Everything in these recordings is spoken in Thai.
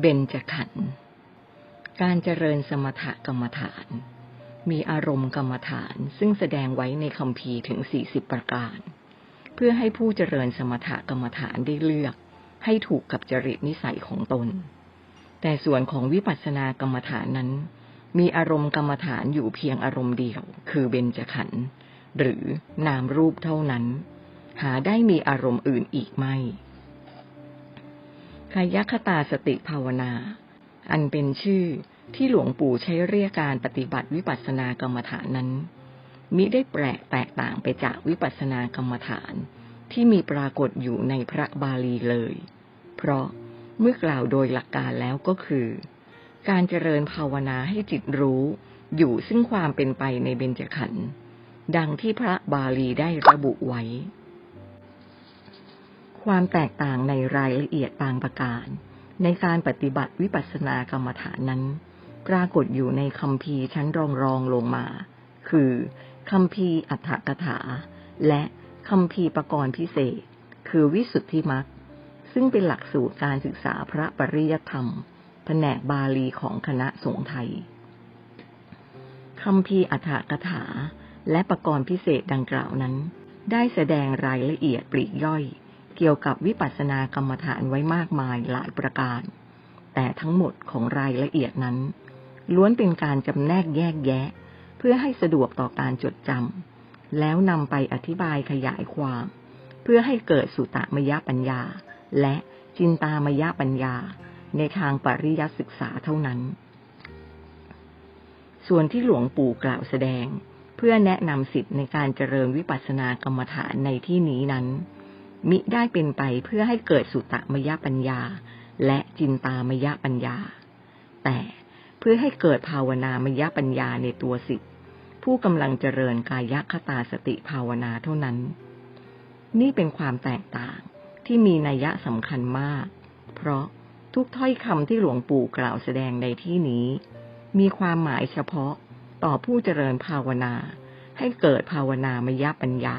เบญจขันธ์ การเจริญสมถกรรมฐาน มีอารมณ์กรรมฐานซึ่งแสดงไว้ในคำพีถึง40ประการ เพื่อให้ผู้เจริญสมถกรรมฐานได้เลือก ให้ถูกกับจริตนิสัยของตน แต่ส่วนของวิปัสสนากรรมฐานนั้น มีอารมณ์กรรมฐานอยู่เพียงอารมณ์เดียว คือเบญจขันธ์หรือนามรูปเท่านั้น หาได้มีอารมณ์อื่นอีกไม่ กายคตาสติภาวนา อันเป็นชื่อที่หลวงปู่ใช้เรียกการปฏิบัติวิปัสสนากรรมฐานนั้น มิได้แปลกแตกต่างไปจากวิปัสสนากรรมฐานที่มีปรากฏอยู่ในพระบาลีเลย เพราะเมื่อกล่าวโดยหลักการแล้วก็คือ การเจริญภาวนาให้จิตรู้อยู่ซึ่งความเป็นไปในเบญจขันธ์ดังที่พระบาลีได้ระบุไว้ ความแตกต่างในรายละเอียดบางประการ ในการปฏิบัติวิปัสสนากรรมฐานนั้น ปรากฏอยู่ในคำพีชั้นรองรองลงมา คือคำพีอัฏฐกถา และคำพีประกรณ์พิเศษ คือวิสุทธิมักซึ่งเป็นหลักสูตรการศึกษาพระปริยธรรมแผนกบาลีของคณะสงฆ์ไทยคำพีอัฏฐกถา และประกรณ์พิเศษดังกล่าวนั้น ได้แสดงรายละเอียดปลีกย่อย เกี่ยวกับวิปัสสนากรรมฐานไว้มากมายหลายประการ แต่ทั้งหมดของรายละเอียดนั้น ล้วนเป็นการจำแนกแยกแยะ เพื่อให้สะดวกต่อการจดจำแล้วนำไปอธิบายขยายความ เพื่อให้เกิดสุตมยปัญญา และจินตามยปัญญา ในทางปริยัติศึกษาเท่านั้น ส่วนที่หลวงปู่กล่าวแสดง เพื่อแนะนำสิทธิในการเจริญวิปัสสนากรรมฐานในที่นี้นั้น มิได้เป็นไปเพื่อให้เกิดสุตมยปัญญา และจินตามยปัญญา แต่เพื่อให้เกิดภาวนามยปัญญาในตัวสิทธิผู้กำลังเจริญกายคตาสติภาวนาเท่านั้น นี่เป็นความแตกต่างที่มีนัยสำคัญมาก เพราะทุกถ้อยคำที่หลวงปู่กล่าวแสดงในที่นี้ มีความหมายเฉพาะต่อผู้เจริญภาวนา ให้เกิดภาวนามยปัญญา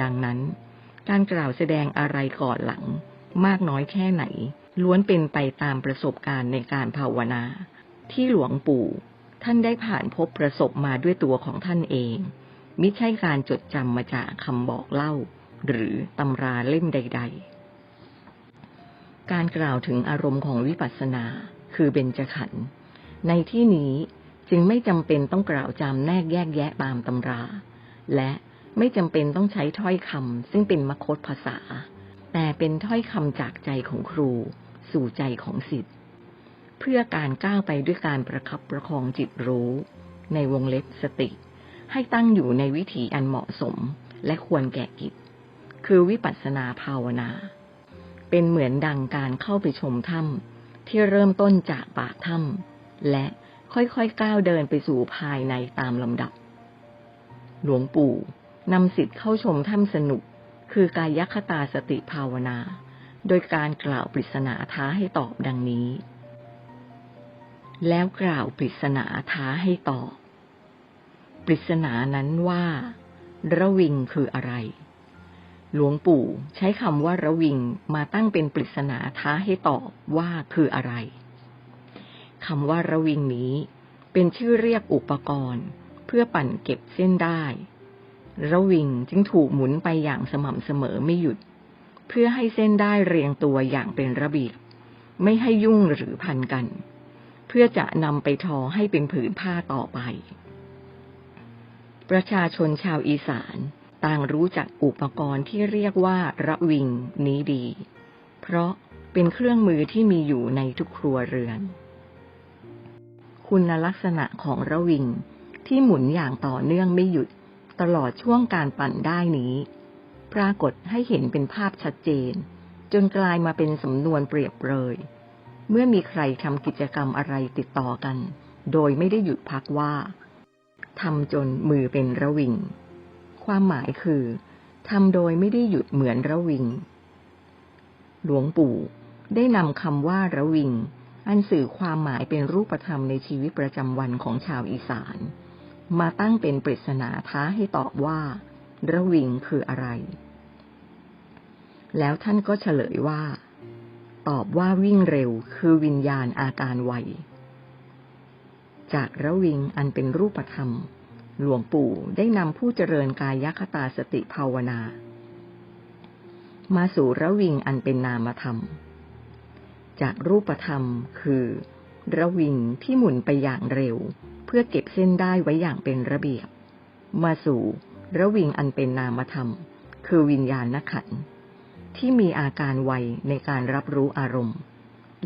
ดังนั้น การกล่าวแสดงอะไรก่อนหลัง มากน้อยแค่ไหน ล้วนเป็นไปตามประสบการณ์ในการภาวนา ที่หลวงปู่ ท่านได้ผ่านพบประสบมาด้วยตัวของท่านเอง มิใช่การจดจำมาจากคำบอกเล่า หรือตำราเล่มใด ๆ การกล่าวถึงอารมณ์ของวิปัสสนา คือเบญจขันธ์ในที่นี้จึงไม่จำเป็นต้องกล่าวจำแนกแยกแยะตามตำรา และ ไม่จำเป็นต้องใช้ถ้อยคำซึ่งเป็นมคตภาษา แต่เป็นถ้อยคำจากใจของครู สู่ใจของสิทธิ์เพื่อการก้าวไปด้วยการประคับประคองจิตรู้ ในวงเล็บสติ ให้ตั้งอยู่ในวิถีอันเหมาะสมและควรแก่กิจ คือวิปัสสนาภาวนา เป็นเหมือนดังการเข้าไปชมถ้ำที่เริ่มต้นจากปากถ้ำและค่อยๆก้าวเดินไปสู่ภายในตามลำดับ หลวงปู่ นำสิทธิ์เข้าชมถ้ำสนุก คือกายคตาสติภาวนา โดยการกล่าวปริศนาท้าให้ตอบดังนี้ แล้วกล่าวปริศนาท้าให้ตอบ ปริศนานั้นว่า ระวิงคืออะไร หลวงปู่ใช้คำว่าระวิงมาตั้งเป็นปริศนาท้าให้ตอบว่าคืออะไรคำว่าระวิงนี้ เป็นชื่อเรียกอุปกรณ์ เพื่อปั่นเก็บเส้นได้ ระวิงจึงถูกหมุนไปอย่างสม่ำเสมอไม่หยุด เพื่อให้เส้นได้เรียงตัวอย่างเป็นระเบียบไม่ให้ยุ่งหรือพันกัน เพื่อจะนำไปทอให้เป็นผืนผ้าต่อไป ประชาชนชาวอีสานต่างรู้จักอุปกรณ์ที่เรียกว่าระวิงนี้ดี เพราะเป็นเครื่องมือที่มีอยู่ในทุกครัวเรือน คุณลักษณะของระวิงที่หมุนอย่างต่อเนื่องไม่หยุด ตลอดช่วงการปั่นได้นี้ ปรากฏให้เห็นเป็นภาพชัดเจน จนกลายมาเป็นสำนวนเปรียบเลย เมื่อมีใครทำกิจกรรมอะไรติดต่อกัน โดยไม่ได้หยุดพักว่าทำจนมือเป็นระวิง ความหมายคือทำโดยไม่ได้หยุดเหมือนระวิง หลวงปู่ได้นำคำว่าระวิง อันสื่อความหมายเป็นรูปธรรมในชีวิตประจำวันของชาวอีสาน มาตั้งเป็นปริศนาท้าให้ตอบว่า ระวิงคืออะไร แล้วท่านก็เฉลยว่า ตอบว่าวิ่งเร็วคือวิญญาณอาการไว จากระวิงอันเป็นรูปธรรม หลวงปู่ได้นำผู้เจริญกายคตาสติภาวนา มาสู่ระวิงอันเป็นนามธรรม จากรูปธรรมคือระวิงที่หมุนไปอย่างเร็ว พื่อเก็บเส้นได้ไว้อย่างเป็นระเบียบ มาสู่ระวิงอันเป็นนามธรรม คือวิญญาณนักขันที่มีอาการไวในการรับรู้อารมณ์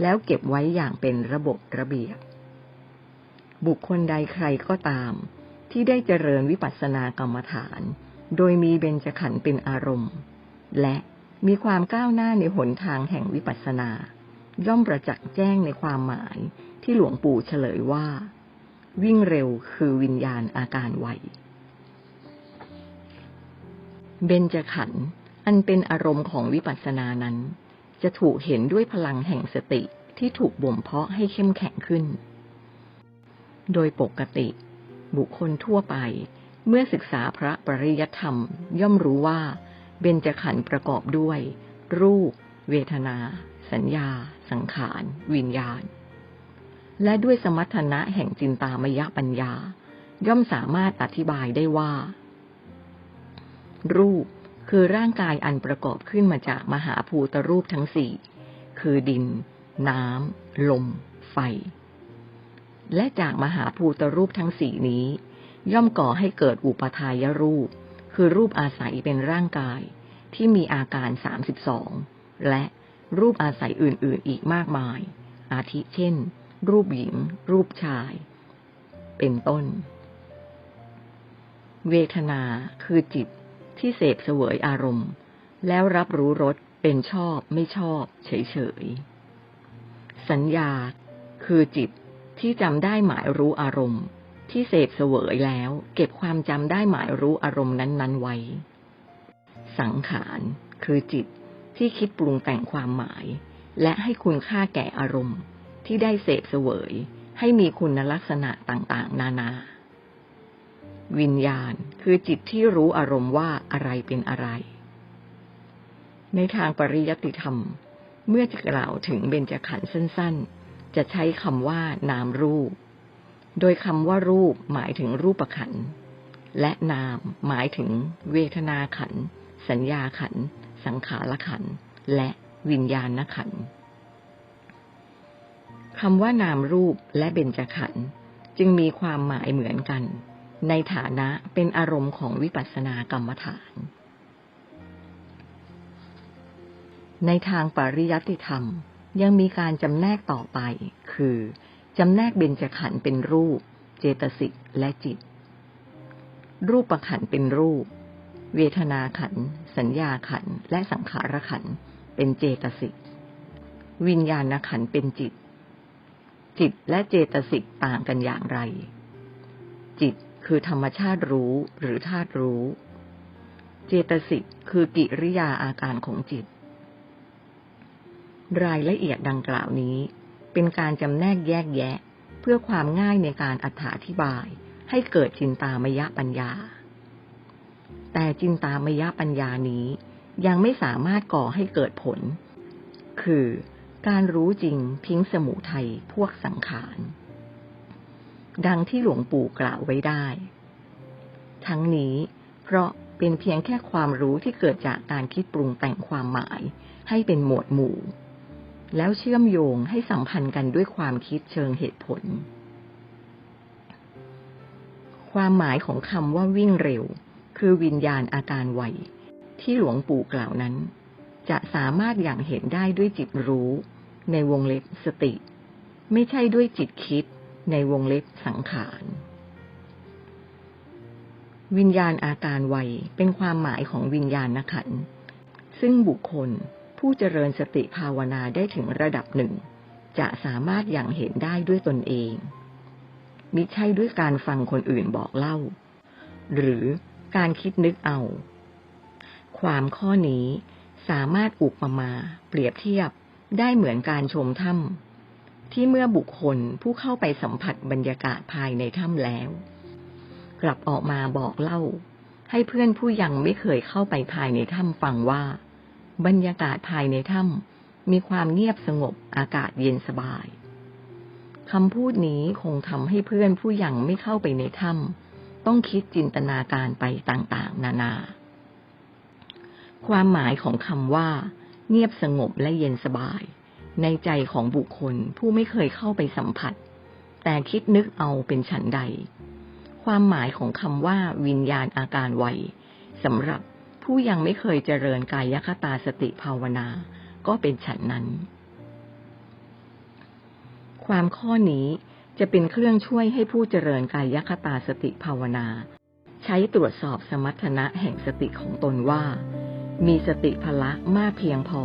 แล้วเก็บไว้อย่างเป็นระบบระเบียบ บุคคลใดใครก็ตาม ที่ได้เจริญวิปัสสนากรรมฐาน โดยมีเบญจขันธ์เป็นอารมณ์ และมีความก้าวหน้าในหนทางแห่งวิปัสสนา ย่อมประจักษ์แจ้งในความหมายที่หลวงปู่เฉลยว่า วิ่งเร็วคือวิญญาณอาการไวเบญจขันธ์อันเป็นอารมณ์ของวิปัสสนานั้น จะถูกเห็นด้วยพลังแห่งสติที่ถูกบ่มเพาะให้เข้มแข็งขึ้น โดยปกติ บุคคลทั่วไป เมื่อศึกษาพระปริยธรรม ย่อมรู้ว่า เบญจขันธ์ประกอบด้วย รูป เวทนา สัญญา สังขาร วิญญาณ และด้วยสมรรถนะแห่งจินตามยปัญญา ย่อมสามารถอธิบายได้ว่า รูปคือร่างกายอันประกอบขึ้นมาจากมหาภูตรูปทั้งสี่คือดิน น้ำ ลม ไฟ และจากมหาภูตรูปทั้งสี่นี้ ย่อมก่อให้เกิดอุปทายรูป คือรูปอาศัยเป็นร่างกายที่มีอาการสามสิบสองและรูปอาศัยอื่น ๆ อีกมากมาย อาทิเช่น รูปหญิง รูปชาย เป็นต้น เวทนาคือจิตที่เสพเสวยอารมณ์ แล้วรับรู้รสเป็นชอบไม่ชอบ เฉยๆ สัญญาคือจิตที่จำได้หมายรู้อารมณ์ ที่เสพเสวยแล้ว เก็บความจำได้หมายรู้อารมณ์นั้น ๆ ไว้ สังขารคือจิตที่คิดปรุงแต่งความหมาย และให้คุณค่าแก่อารมณ์ ที่ได้เสพเสวย ให้มีคุณลักษณะต่างๆ นานา วิญญาณคือจิตที่รู้อารมณ์ว่าอะไรเป็นอะไร ในทางปริยัติธรรม เมื่อจะกล่าวถึงเบญจขันธ์สั้น ๆ จะใช้คำว่านามรูป โดยคำว่ารูปหมายถึงรูปขันธ์และนามหมายถึงเวทนาขันธ์สัญญาขันธ์สังขารขันธ์และวิญญาณขันธ์ คำว่านามรูปและเบญจขันธ์จึงมีความหมายเหมือนกัน ในฐานะเป็นอารมณ์ของวิปัสสนากรรมฐาน ในทางปริยัติธรรมยังมีการจำแนกต่อไป คือจำแนกเบญจขันธ์เป็นรูป เจตสิกและจิต รูปประขันธ์เป็นรูป เวทนาขันธ์สัญญาขันธ์และสังขารขันธ์เป็นเจตสิกวิญญาณขันธ์เป็นจิต จิตและเจตสิกต่างกันอย่างไร จิตคือธรรมชาติรู้หรือธาตุรู้ เจตสิกคือกิริยาอาการของจิต รายละเอียดดังกล่าวนี้ เป็นการจำแนกแยกแยะ เพื่อความง่ายในการอธิบาย ให้เกิดจินตามยปัญญา แต่จินตามยปัญญานี้ยังไม่สามารถก่อให้เกิดผล คือ การรู้จริงทิ้งสมุทัยพวกสังขาร ดังที่หลวงปู่กล่าวไว้ได้ ทั้งนี้เพราะเป็นเพียงแค่ความรู้ที่เกิดจากการคิดปรุงแต่งความหมายให้เป็นหมวดหมู่ แล้วเชื่อมโยงให้สัมพันธ์กันด้วยความคิดเชิงเหตุผล ความหมายของคำว่าวิ่งเร็ว คือวิญญาณอาการไวที่หลวงปู่กล่าวนั้น จะสามารถอย่างเห็นได้ด้วยจิตรู้ ในวงเล็บสติ ไม่ใช่ด้วยจิตคิดในวงเล็บสังขาร วิญญาณอาการไวเป็นความหมายของวิญญาณนขัน ซึ่งบุคคลผู้เจริญสติภาวนาได้ถึงระดับหนึ่ง จะสามารถอย่างเห็นได้ด้วยตนเอง มิใช่ด้วยการฟังคนอื่นบอกเล่า หรือการคิดนึกเอา ความข้อนี้สามารถอุปมา เปรียบเทียบ ได้เหมือนการชมถ้ำที่เมื่อบุคคลผู้เข้าไปสัมผัสบรรยากาศภายในถ้ำแล้ว กลับออกมาบอกเล่า ให้เพื่อนผู้ยังไม่เคยเข้าไปภายในถ้ำฟังว่า บรรยากาศภายในถ้ำมีความเงียบสงบอากาศเย็นสบายคำพูดนี้คงทำให้เพื่อนผู้ยังไม่เข้าไปในถ้ำต้องคิดจินตนาการไปต่างๆ นานา ความหมายของคำว่า เงียบสงบและเย็นสบาย ในใจของบุคคลผู้ไม่เคยเข้าไปสัมผัส แต่คิดนึกเอาเป็นฉันใด ความหมายของคำว่าวิญญาณอาการไวสำหรับผู้ยังไม่เคยเจริญกายคตาสติภาวนา ก็เป็นฉันนั้น ความข้อนี้จะเป็นเครื่องช่วยให้ผู้เจริญกายคตาสติภาวนา ใช้ตรวจสอบสมรรถนะแห่งสติของตนว่า มีสติพละมากเพียงพอ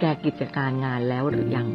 แก่กิจการงานแล้วหรือยัง